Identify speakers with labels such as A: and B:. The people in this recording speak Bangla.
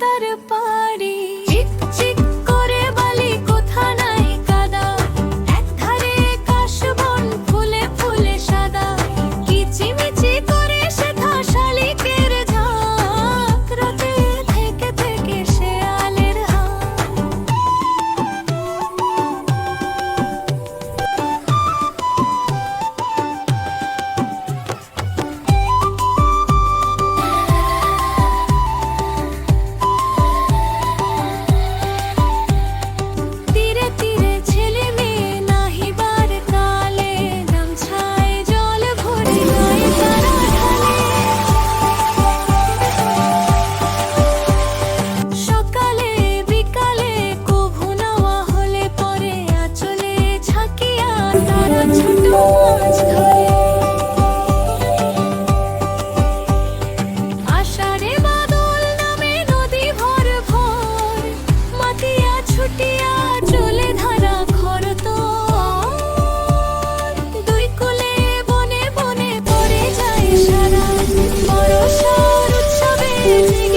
A: তার পারে You.